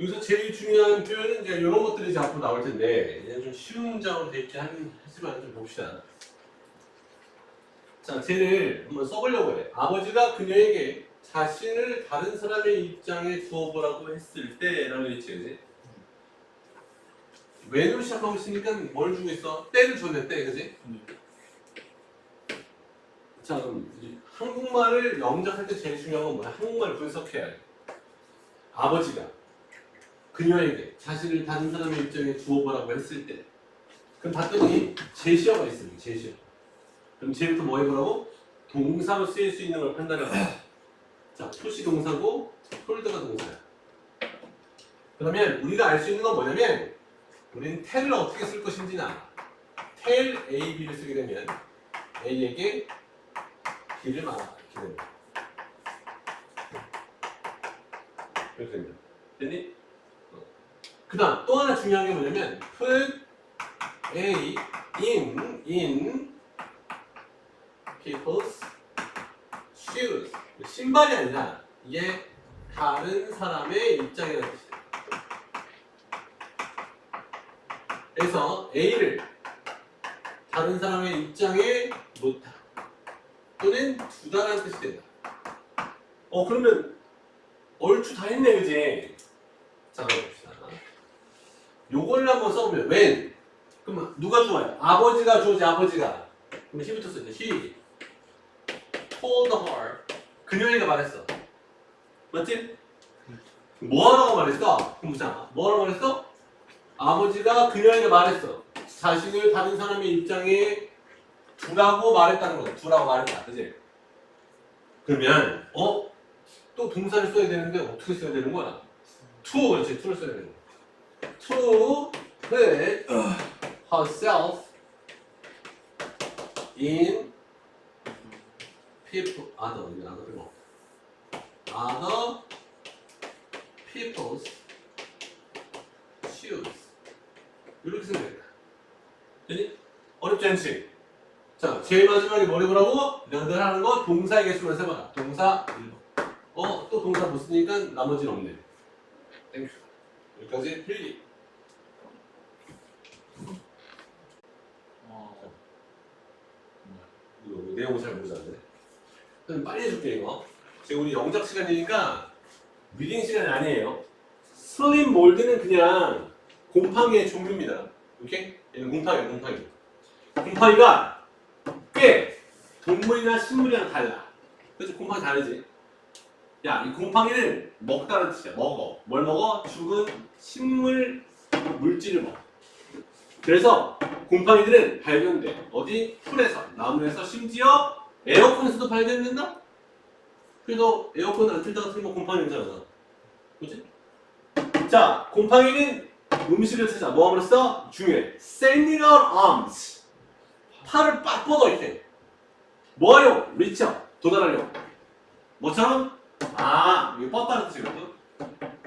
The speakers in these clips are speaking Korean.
여기서 제일 중요한 표현은 이제 이런 것들이 자꾸 나올 텐데 이제 좀 쉬운 자로 돼 있긴 한- 하지만 좀 봅시다. 자, 쟤를 한번 써보려고 해. 아버지가 그녀에게 자신을 다른 사람의 입장에 두어보라고 했을 때라고 했지? 웬으로 시작하고 있으니까 뭘 주고 있어? 때를 줬네, 때, 그지? 자, 그럼 이 한국말을 영작할 때 제일 중요한 건 뭐야? 한국말을 분석해야 돼. 아버지가 그녀에게 자신을 다른 사람의 입장에 두어보라고 했을 때 그럼 봤더니 제시어가 있습니다. 제시어. 그럼 쟤부터 뭐 해보라고? 동사로 쓰일 수 있는 걸 판단해봐. 자, 표시 동사고 폴더가 동사야. 그러면 우리가 알 수 있는 건 뭐냐면 우리는 텔을 어떻게 쓸 것인지는 알아. 텔 A, B를 쓰게 되면 A에게 B를 말하라. 이렇게 됩니다. 이렇게 됩니다. 됐니? 그 다음 또 하나 중요한 게 뭐냐면 put A in in people's shoes 신발이 아니라 이게 다른 사람의 입장이라는 뜻이에요. 그래서 A를 다른 사람의 입장에 놓다 또는 두다라는 뜻이 된다. 어 그러면 얼추 다 했네 그지? 자 그럼 봅시다. 요걸 한번 써보면 when 그러면 누가 좋아요? 아버지가 좋지 아버지가 그럼 he부터 쓰죠 he told her 그녀에게 말했어 맞지? 뭐하라고 말했어? 그럼 뭐하라고 말했어? 아버지가 그녀에게 말했어 자신을 다른 사람의 입장에 두라고 말했다는 거야 두라고 말했다 그지? 그러면 어? 또 동사를 써야 되는데 어떻게 써야 되는 거야? to 그렇지 to를 써야 되는 거야 to put herself in people other 이거 other 뭐 other people's shoes 이렇게 된다. 되니? 어렵지 않지? 자, 제일 마지막에 뭘 해보라고? 너들 하는 거 동사의 개수만 세봐. 동사 1번. 어, 또 동사 못 쓰니까 나머지는 없네. 땡큐. 여기까지 필기. 어. 이거 내용 잘 모르잖아요. 그럼 빨리 해줄게 이거. 지금 우리 영작 시간이니까 리딩 시간이 아니에요. 슬림 몰드는 그냥 곰팡이의 종류입니다. 오케이? 얘는 곰팡이, 곰팡이. 곰팡이가 꽤 동물이나 식물이랑 달라. 그래서 곰팡이 다르지. 야, 이 곰팡이는 먹다는 뜻이야. 먹어. 뭘 먹어? 죽은 식물 물질을 먹어. 그래서 곰팡이들은 발견돼. 어디? 풀에서, 나무에서, 심지어 에어컨에서도 발견된다? 그래도 에어컨 안 틀다가 틀면 곰팡이 냄새 나잖아. 그치? 자, 곰팡이는 음식을 찾아. 뭐 함으로써? 중요해. Sending out arms. 팔을 빡 뻗어, 이렇게. 뭐하려? 리쳐. 도달하려. 뭐처럼? 아, 이게 뻗다는 뜻이거든.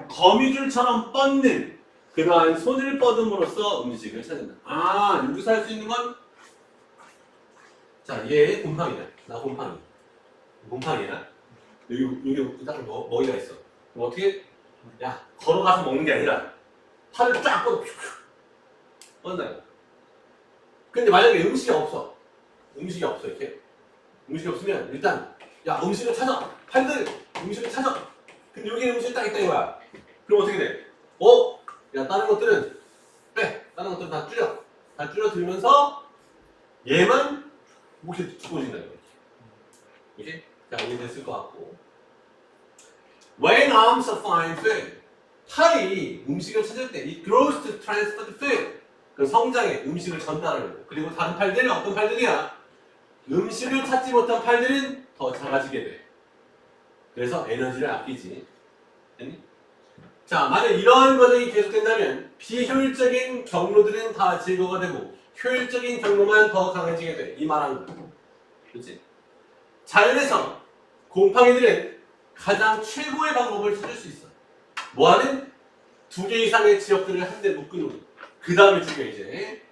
거미줄처럼 뻗는 그러한 손을 뻗음으로써 음식을 찾는다. 아, 여기서 할 수 있는 건? 자, 얘 곰팡이다. 나 곰팡이. 곰팡이야. 여기, 여기 딱 먹, 먹이가 있어. 그럼 어떻게? 야, 걸어가서 먹는 게 아니라 팔을 쫙 뻗어. 뻗는다. 이거. 근데 만약에 음식이 없어. 음식이 없어, 이렇게. 음식이 없으면 일단, 야, 음식을 찾아. 팔들 음식을 찾아. 근데 여기 음식이 딱 있다 이거야. 그럼 어떻게 돼? 어? 야, 다른 것들은 빼. 다른 것들은 다 줄여. 다 줄여들면서 얘만 목에 짚어진다 이거. 이게 자 이해됐을 것 같고. When arms are fine food, 팔이 음식을 찾을 때 it grows to transfer food. 그 성장에 음식을 전달하려고. 그리고 다른 팔들은 어떤 팔들이야? 음식을 찾지 못한 팔들은 더 작아지게 돼. 그래서 에너지를 아끼지. 됐니? 자, 만약 이러한 과정이 계속된다면 비효율적인 경로들은 다 제거가 되고 효율적인 경로만 더 강해지게 돼. 이 말하는 거. 그렇지? 자연에서 곰팡이들은 가장 최고의 방법을 찾을 수 있어. 뭐하는? 두 개 이상의 지역들을 한데 묶어놓는. 그 다음에 중요해 이제.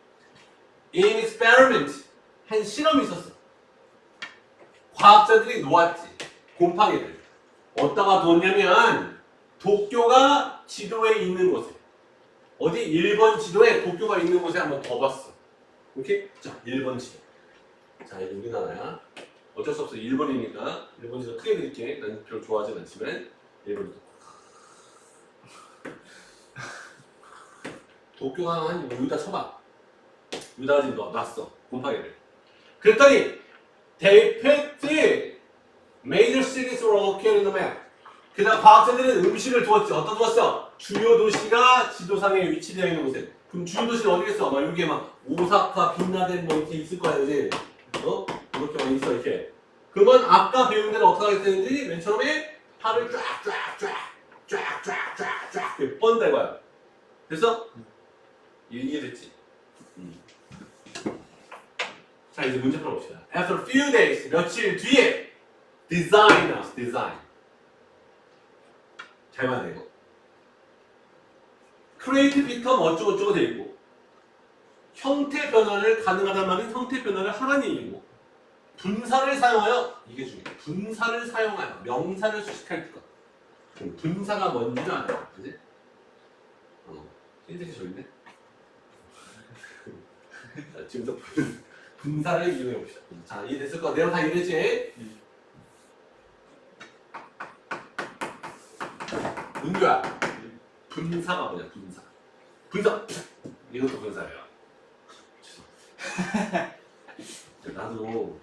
In experiment 한 실험이 있었어. 과학자들이 놓았지. 곰팡이를. 어디다가 두었냐면 도쿄가 지도에 있는 곳에 어디 1번 지도에 도쿄가 있는 곳에 한번 더 봤어. 오케이? 자, 1번 지도. 자, 이거 우리나라야. 어쩔 수 없어. 1번이니까 1번 지도 크게 그릴게. 난 별로 좋아하진 않지만 1번 지도. 도쿄가 한 여기다 쳐봐. 여기다가 지금 놔- 놨어. 곰팡이를. 그랬더니 picked major cities were located in the map. 그 다음 과학자들은 음식을 두었지. 어디다 두었어? 주요 도시가 지도상에 위치되어 있는 곳에. 그럼 주요 도시는 어디겠어? 막 여기에 막 오사카, 빈라덴 뭐 이렇게 있을 거야, 그지? 어? 이렇게 막 있어, 이렇게. 그러면 아까 배운 대로 어떻게 하게 되는지 맨 처음에 팔을 쫙쫙쫙 쫙쫙쫙쫙 이렇게 뻗는다 이거야. 됐어? 이해됐지? 음. 자 이제 문제 풀어봅시다. After a few days, 며칠 뒤에 designers, design. 잘돼 이거. create become 어쩌고저쩌고 돼 있고 형태 변화를 가능하다는 말은 형태 변화를 하라는 얘기고 분사를 사용하여 이게 중요해. 분사를 사용하여 명사를 수식할 것. 분사가 뭔지는 알아, 그지? 어, 힌트가 좋은데? 자, 지금부터 분- 분사를 이용해 봅시다. 자, 이해됐을 거. 내용 다 이해됐지? 은규야, 분사가 뭐냐? 분사. 분사. 이것도 분사예요. 나도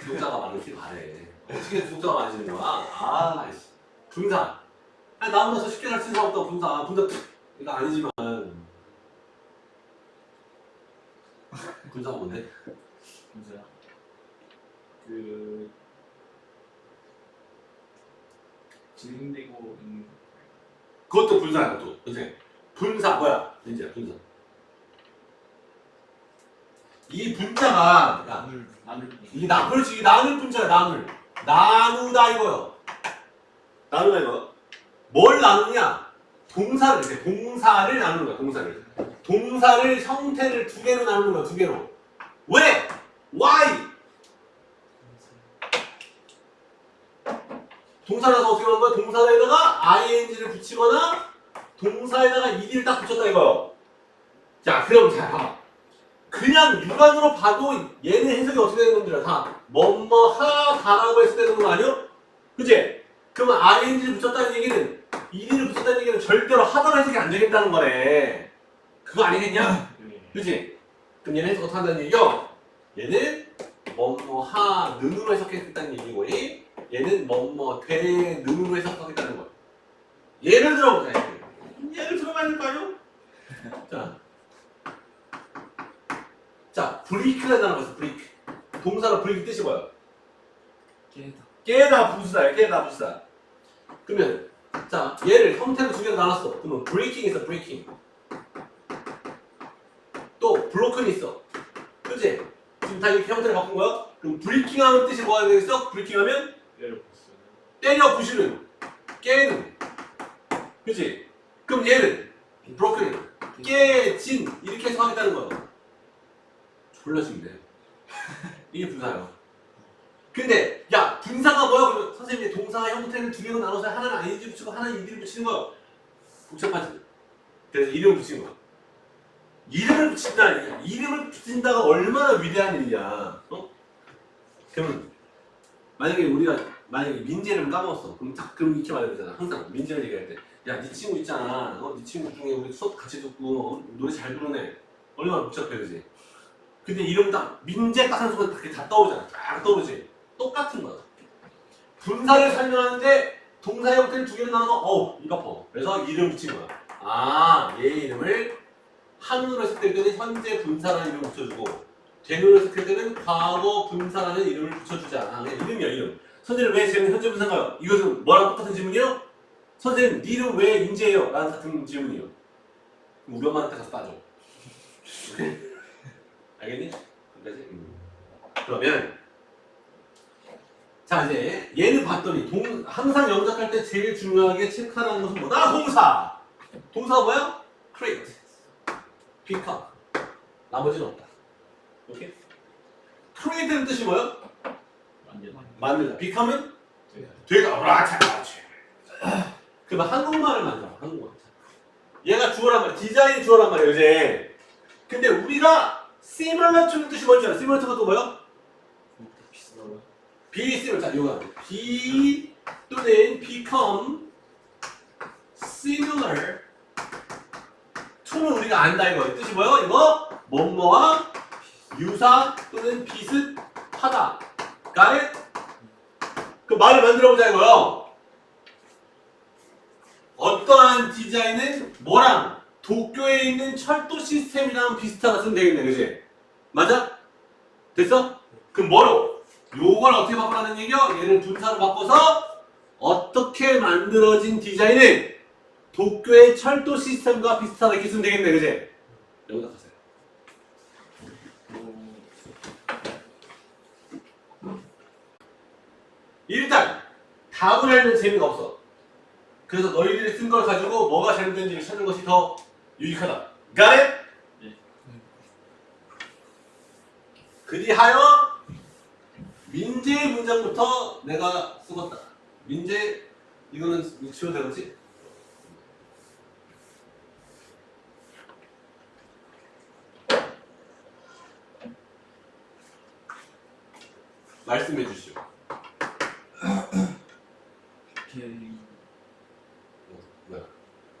구독자가 많은지 말해. 어떻게 구독자가 많아지는 거야? 아, 씨. 분사. 아니, 나보다 더 쉽게 가르치는 사람 없다고 분사. 분사. 이거 아니지만. 분사가 뭔데? 진짜 그 진행되고 있는 그것도 분사야, 또. 그치? 분사, 뭐야? 이제 분사. 이 분자가, 야, 나눌 나눌 이 나, 그렇지, 이 나눌 분자야, 나눌. 나누다 이거요. 나누다 이거. 뭘 나누냐? 동사를, 이제 동사를 나누는 거야, 동사를. 동사를 형태를 두 개로 나누는 거야, 두 개로. 왜? Why? 동사라서 어떻게 하는 거야? 동사에다가 ing를 붙이거나 동사에다가 ed를 딱 붙였다 이거요. 자, 그럼 잘 봐봐. 그냥 육안으로 봐도 얘는 해석이 어떻게 되는 건지를 다 뭐뭐 하다라고 했을 때는 거 아니요? 그지? 그러면 ing를 붙였다는 얘기는 ed를 붙였다는 얘기는 절대로 하다로 해석이 안 되겠다는 거네. 그거 아니겠냐? 그지? 그럼 얘는 해석 어떻게 한다는 얘기요? 얘는 뭐뭐 하는으로 해석했다는 얘기고 얘는 뭐뭐 되는으로 해석하겠다는 거야. 예를 들어보자. 예를 들어봐야 될까요? 자, 자, 브레이크라는 단어가 있어. 브레이크. 동사로 브레이크 뜻이 뭐야? 깨다 깨다 부수다. 깨다 부수다. 그러면 자, 얘를 형태로 두 개로 나눴어. 그러면 브레이킹 있어. 브레이킹. 또 블로큰 있어. 그지? 지금 다 이렇게 형태를 바꾼 거야? 그럼 브레이킹 하면 뜻이 뭐가 되겠어? 브레이킹 하면 때려 부시는 깨는. 그지? 그럼 얘는 broken 깨진 이렇게 해서 하겠다는 거야. 졸라 쉽네 이게 분사예요 근데 야 분사가 뭐야? 그러면 선생님이 동사 형태를 두 개로 나눠서 하나는 ing 붙이고 하나는 ed를 붙이는 거야. 복잡하지? 그래서 이름을 붙이는 거야. 이름을 붙인다 이름을 붙인다가 얼마나 위대한 일이야. 어? 그러면 만약에 우리가 만약에 민재를 까먹었어. 그럼 딱 그럼 이렇게 말해야 되잖아. 항상 민재를 얘기할 때, 야, 네 친구 있잖아. 어, 네 친구 중에 우리 수업 같이 듣고 어, 노래 잘 부르네. 얼마나 복잡해, 그지? 근데 이름 딱 민재 딱 하는 순간 그게 다 떠오르잖아. 딱 떠오르지. 똑같은 거야. 분사를 설명하는데 동사 형태를 두 개로 나눠서 어, 입 아파. 그래서 이름 붙인 거야. 아, 얘 이름을 한문으로 했을 때는 현재 분사라는 이름을 붙여주고 대문으로 했을 때는 과거 분사라는 이름을 붙여주자. 그냥 이름이야, 이름. 선생님 왜 쟤는 현재 분사인가요? 이것은 뭐랑 똑같은 질문이에요? 선생님 네 이름 왜 인재예요? 라는 같은 질문이에요. 그럼 우리 엄마한테 가서 따져. 알겠니? 여기까지? 음. 그러면 자 이제 얘를 봤더니 동, 항상 영작할 때 제일 중요하게 체크하는 것은 뭐다? 동사! 동사가 뭐야? create, pick up 나머지는 없다. 오케이? create는 뜻이 뭐야? 완전 만들다. beccome은 되게 되다. 그렇지. 그렇지. 그러면 한국말을 만들어. 한국말. 얘가 주어란 말이야. 디자인 주어란 말이야, 이제. 근데 우리가 similar to는 뜻이 뭔지 알아? similar to가 또 뭐야? be similar. 자, 이거 be 또는 become similar to는 우리가 안다 이거. 뜻이 뭐야? 이거 뭐뭐와 유사 또는 비슷하다. it? 그 말을 만들어 보자 이거요. 어떠한 디자인은 뭐랑 도쿄에 있는 철도 시스템이랑 비슷하다 쓰면 되겠네, 그지? 맞아? 됐어? 그럼 뭐로? 요걸 어떻게 바꾸라는 얘기요? 얘를 분사로 바꿔서 어떻게 만들어진 디자인은 도쿄의 철도 시스템과 비슷하다 이렇게 쓰면 되겠네, 그지? 여기다 가세요. 일단 답을 알면 재미가 없어. 그래서 너희들이 쓴 걸 가지고 뭐가 잘못된지를 찾는 것이 더 유익하다. Got it? 네. 그리하여 민재 문장부터 내가 쓰겠다. 민재 이거는 지워도 되겠지? 말씀해 주시오. K 어, 뭐야?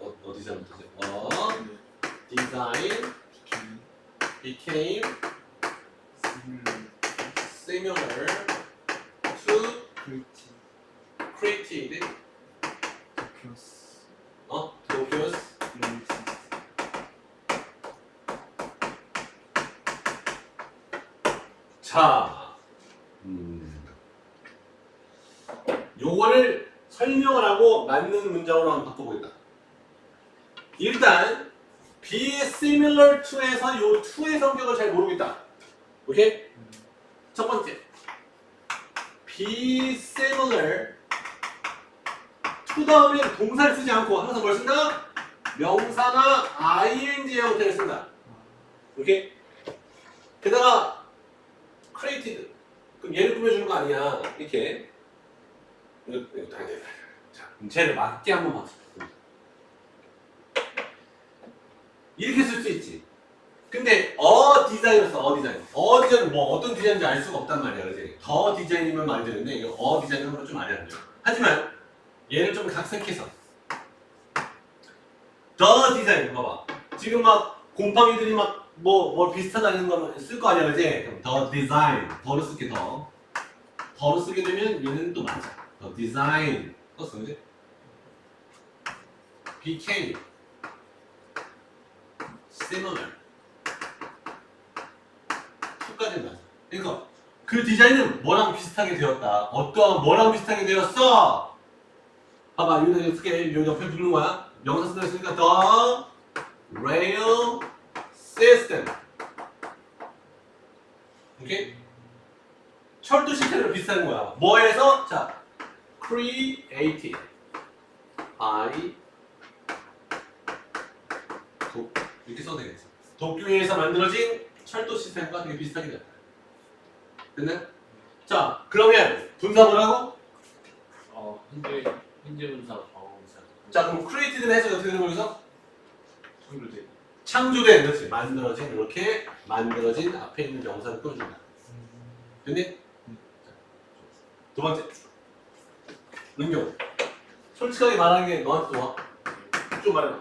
어, 어디 잘못했지? 어, design K became similar similar to creative created Tokyo's 어, Tokyo's rail system. 자, 음. 요거를 설명을 하고 맞는 문장으로 한번 바꿔보겠다. 일단 be similar to에서 요 to의 성격을 잘 모르겠다. 오케이? 첫 번째, be similar to 다음에 동사를 쓰지 않고 항상 뭘 쓴다? 명사나 ing 형태를 쓴다. 오케이? 게다가 created. 그럼 얘를 꾸며주는 거 아니야. 이렇게. 이거, 이거 다 돼. 자, 그럼 쟤를 맞게 한번 봐. 이렇게 쓸 수 있지. 근데 어 디자인에서 어 디자인. 어 디자인은 뭐 어떤 디자인인지 알 수가 없단 말이야. 그지? 더 디자인이면 말이 되는데 이거 어 디자인은 한번 좀 알아야 돼요. 하지만 얘를 좀 각색해서 더 디자인 봐봐. 지금 막 곰팡이들이 막 뭐 뭐 비슷하다는 거쓸 거 아니야, 그지? 그럼 더 디자인 더로 쓸게 더. 더로 쓰게 되면 얘는 또 맞아. 더 디자인 썼어, 그지? became similar to까지 맞아. 그러니까 그 디자인은 뭐랑 비슷하게 되었다. 어떠한 뭐랑 비슷하게 되었어? 봐봐, 여기다 어떻게 여기 옆에 부르는 거야? 명사 쓰다 있으니까 the rail system. 오케이? 철도 시스템이랑 비슷한 거야. 뭐에서? 자, created by 도, 이렇게 써도 되겠지. 도쿄에서 만들어진 철도 시스템과 되게 비슷하게 됐다. 됐네? 자, 그러면 분사 뭐라고? 어 현재 현재 분사 과거 분사. 자, 그럼 created는 해석이 어떻게 되는 거기서? 창조된. 창조된, 그렇지. 만들어진, 이렇게 만들어진 앞에 있는 명사를 끌어준다. 됐니? 자, 두 번째. 능용. 솔직하게 말하는 게 너한테 좋아. 좀 말해봐.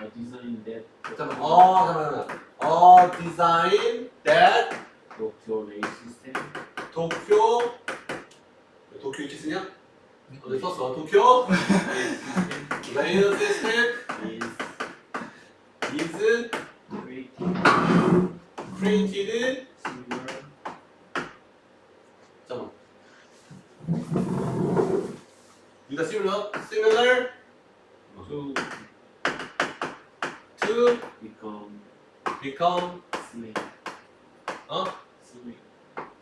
어 디자인 that 잠깐만. 어, 잠깐만. 어, design that Tokyo rail system 도쿄 도쿄 이렇게 쓰냐? 어디 썼어? 도쿄 rail system 레일 시스템 is is similar 잠깐만 여기다 similar similar to to become become slim. 어? slim.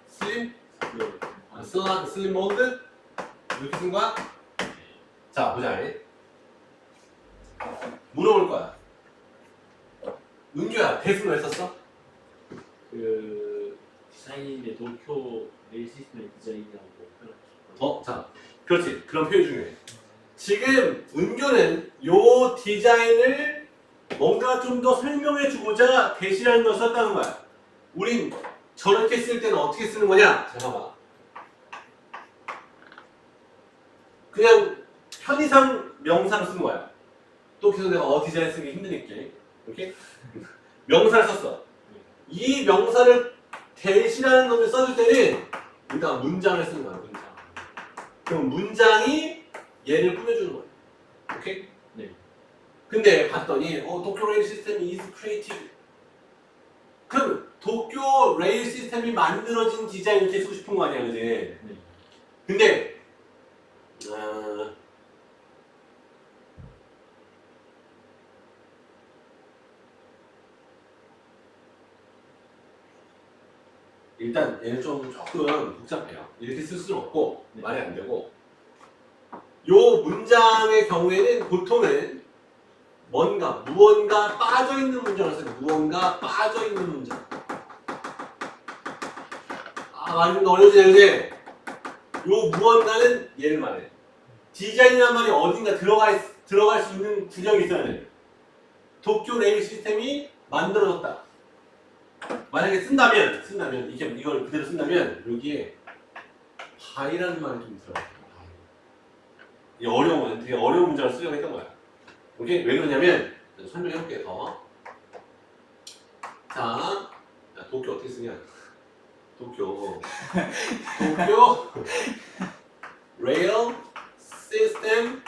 slim 그 아, slim slim mode 이렇게 쓴 거야? 자 보자 물어볼 거야 은규야 대수는 왜 썼어? 그 디자인인데 도쿄 레일 시스템의 디자인이라고 표현하셨거든요. 어? 자 그렇지 그런 표현 중요해 지금 은교는 요 디자인을 뭔가 좀 더 설명해 주고자 대시라는 걸 썼다는 거야. 우린 저렇게 쓸 때는 어떻게 쓰는 거냐? 잠깐만. 그냥 편의상 명사를 쓰는 거야. 또 계속 내가 어 디자인 쓰기 힘드니까. 이렇게 명사를 썼어. 이 명사를 대시라는 놈을 써줄 때는 일단 문장을 쓰는 거야. 문장. 그럼 문장이 얘를 꾸며주는 거야. 오케이? 네. 근데 봤더니 어 도쿄 레일 시스템이 is creative. 그럼 도쿄 레일 시스템이 만들어진 디자인 이렇게 쓰고 싶은 거 아니야, 그지? 네. 근데 아, 일단 얘는 좀 조금 복잡해요. 이렇게 쓸 수는 없고 네. 말이 안 되고 요 문장의 경우에는 보통은 뭔가 무언가 빠져 있는 써요. 무언가 빠져 있는 문장. 아 말이 좀 어려워지네, 그지? 요 무언가는 얘를 말해. 디자인이란 말이 어딘가 들어가 있- 들어갈 수 있는 구력이 있어야 돼. 도쿄 레일 시스템이 만들어졌다. 만약에 쓴다면, 쓴다면, 이게 이걸 그대로 쓴다면 여기에 바이라는 말이 좀 들어가. 이 어려운, 되게 어려운 문장을 쓰려고 했던 거야. 오케이? 왜 그러냐면 설명해 볼게요. 더. 자, 자, 도쿄 어떻게 쓰냐? 도쿄. 도쿄 rail system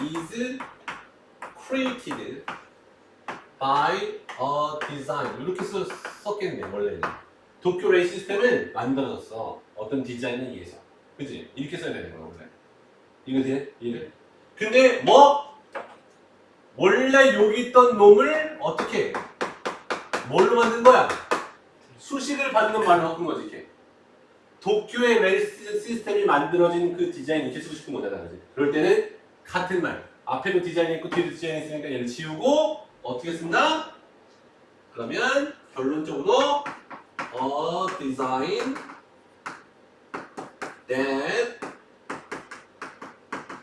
is created by a design. 이렇게 써, 썼겠네 원래는. 도쿄 레일 시스템은 만들어졌어. 어떤 디자인에 의해서 그지? 이렇게 써야 되는 거야 원래. 이거 돼? 이해? 근데 뭐? 원래 여기 있던 놈을 어떻게? 뭘로 만든 거야? 수식을 받는 말로 바꾼 거지 이렇게. 도쿄의 시- 시스템이 만들어진 그 디자인 이렇게 쓰고 싶은 거잖아 그지? 그럴 때는 같은 말. 앞에도 디자인이 있고 뒤에도 디자인이 있으니까 얘를 지우고 어떻게 쓴다? 그러면 결론적으로 a design that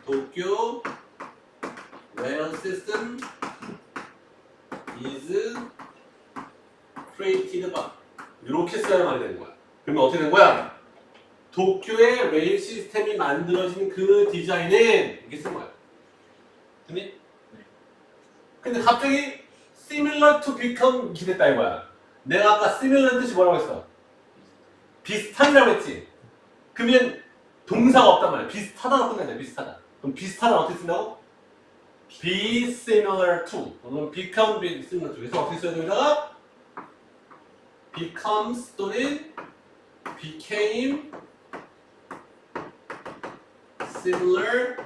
도쿄 rail system is created by 이렇게 써야 말이 되는 거야. 그러면 어떻게 되는 거야? 도쿄의 레일 시스템이 만들어진 그 디자인은 이렇게 쓴 거야. 됐니? 근데 갑자기 similar to become 이렇게 됐다 이거야. 내가 아까 similar는 뜻이 뭐라고 했어? 비슷한이라고 했지. 그러면 동사가 없단 말이야. 비슷하다로 끝나냐 비슷하다. 그럼 비슷하다 어떻게 쓴다고? be similar to. 그러면 become be similar to. 그래서 어떻게 써야 되다가 becomes 또는 became similar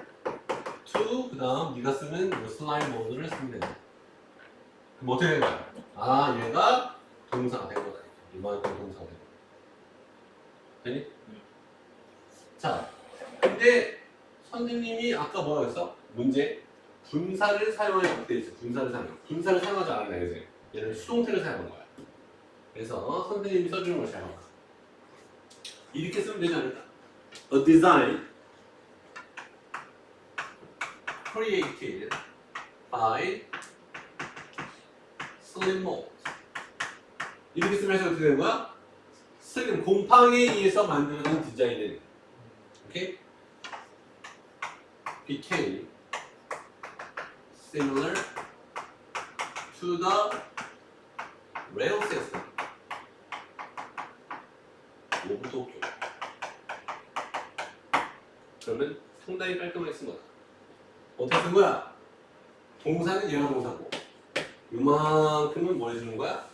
to 그 다음 네가 쓰는 요 슬라임 모드를 쓰면 된다. 그럼 어떻게 되는 거야? 아 얘가 동사가 된 거다. 이만큼 동사가 된 거다. 되니? 자, 근데 선생님이 아까 뭐라고 했어? 문제 분사를 사용하지 돼 있어. 분사를 사용. 분사를 사용하지 않았네, 그지? 얘는 수동태를 사용한 거야. 그래서 선생님이 써주는 걸잘 봐. 이렇게 쓰면 되지 않을까? A design created by slim mold. 이렇게 쓰면 해서 어떻게 되는 거야? 슬림 곰팡이에 의해서 만들어진 디자인은 오케이? became similar to the rail system. 로봇 도쿄. 그러면 상당히 깔끔하게 쓴 거다. 어떻게 쓴 거야? 동사는 얘가 동사고 이만큼은 뭐 해주는 거야?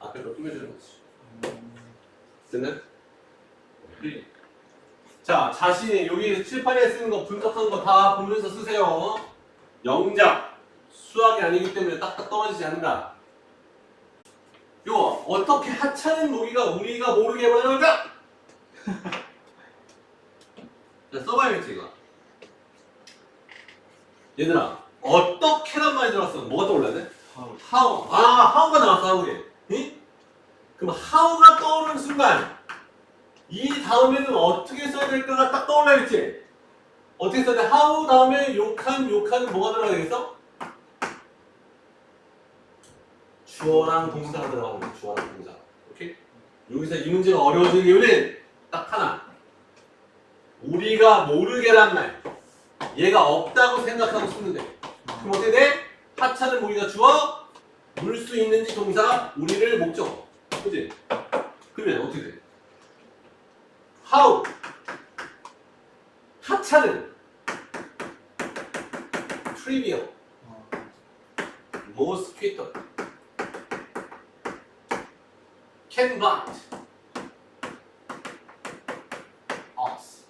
앞에 걸 꾸며주는 거지. 됐네? 네. 자, 자신이 여기 칠판에 쓰는 거 분석한 거 다 보면서 쓰세요. 영작 수학이 아니기 때문에 딱딱 떨어지지 않는다. 이거 어떻게 하찮은 모기가 우리가 모르게 만들까? 자, 써봐야겠지 이거. 얘들아, 어떻게란 말이 들어왔어? 뭐가 떠올라야 돼? 하우. 아, how가 나왔어. 응? 그럼 how가 떠오르는 순간 이 다음에는 어떻게 써야 될까가 딱 떠올라야겠지? 어떻게 써야 돼? how 다음에 욕한 욕한 뭐가 들어가야 되겠어? 주어랑 동사가 들어가는 거야. 주어랑 동사. 오케이? 여기서 이 문제가 어려워지는 이유는 딱 하나. 우리가 모르게란 말. 얘가 없다고 생각하고 돼. 그럼 어떻게 돼? 하찮은 우리가 주어, 물 수 있는지 동사, 우리를 목적. 그지? 그러면 어떻게 돼? how 하찮은 trivial mosquito can bite us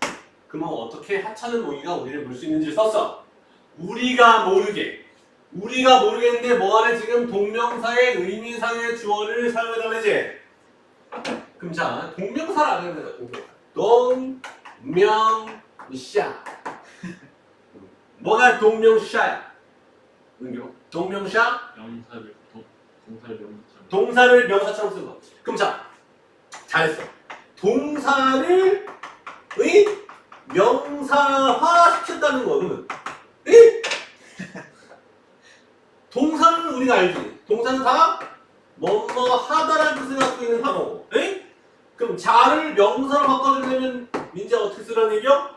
그러면 어떻게 하찮은 모기가 우리를 물 수 있는지 썼어. 우리가 모르게. 우리가 모르겠는데 뭐하래 지금? 동명사의 의미상의 주어를 사용해달라지 그럼 자. 동명사라 그러면 되죠 동명사. 동명샤 뭐가 동명샤야? 은교. 동명샤 명사를 동, 동사를 명사처럼. 동사를 명사처럼 쓰는 거. 그럼 자. 잘했어. 동사를 의 명사화 시켰다는 거 그러면 의 동사는 우리가 알지 동사는 다 뭐뭐 하다라는 뜻을 갖고 있는 단어고 에 그럼 자를 명사로 바꿔주려면 민재가 어떻게 쓰라는 얘기요?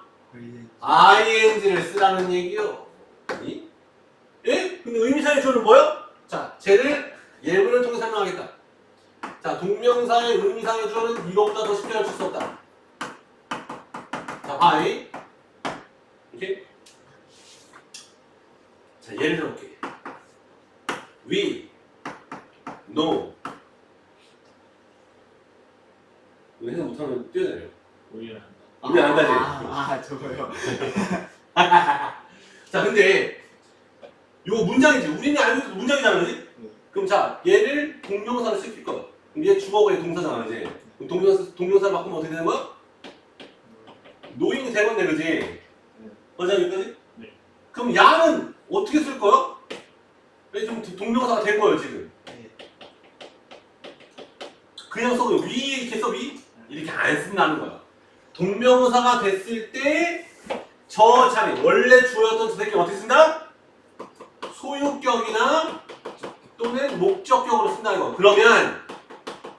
ing를 쓰라는 얘기요. 이? 예? 근데 의미상의 주어는 뭐요? 자, 쟤를 예문을 통해 설명하겠다. 자, 동명사의 의미상의 주어는 이거보다 더 쉽게 할수 없다. 자, 바이. 이렇게. 자, 예를 들어볼게. We know. 이거 해서 못하면 뛰어내려. 오해를 한다. 우리 안 가지. 아, 아 저거요. 자, 근데 요 문장이지. 우리는 알고 있는 문장이잖아, 그지? 네. 그럼 자, 얘를 동명사로 시킬 거야. 그럼 얘 주어가 얘 동사잖아, 이제. 그럼 동명사, 동명사를 바꾸면 어떻게 되는 거야? 노잉이 되건데, 그지? 맞아, 여기까지? 네. 그럼 야는 어떻게 쓸 거야? 왜좀 동명사가 될 거예요, 지금. 네. 그냥 써도 위 이렇게 써, 위? 이렇게 안 쓴다는 거야. 동명사가 됐을 때 저 자리, 원래 주어였던 저 새끼 어떻게 쓴다? 소유격이나 또는 목적격으로 쓴다는 거. 그러면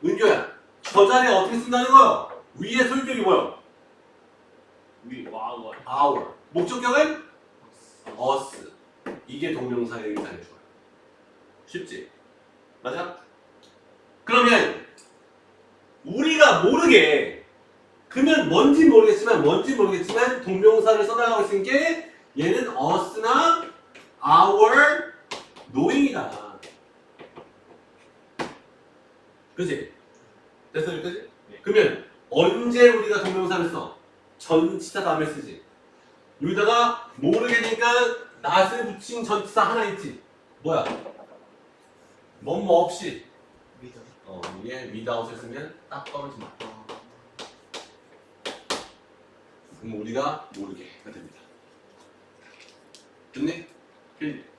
은교야, 저 자리에 어떻게 쓴다는 거야? 위에 소유격이 뭐야? Our. 목적격은 us. 이게 동명사의 의미상의 주어야. 쉽지? 맞아? 그러면 우리가 모르게 그러면 뭔지 모르겠지만 뭔지 모르겠지만 동명사를 써달라고 했으니 게 얘는 us나 our knowing이다. 그지? 됐어 여기까지? 네. 그러면 언제 우리가 동명사를 써? 전치사 다음에 쓰지. 여기다가 모르겠으니까 낫을 붙인 전치사 하나 있지. 뭐야? 뭐뭐 없이. 믿어. 어 이게 without을 쓰면 딱 떨어진다. 어. 그럼 우리가 모르게가 됩니다. 됐니? 필.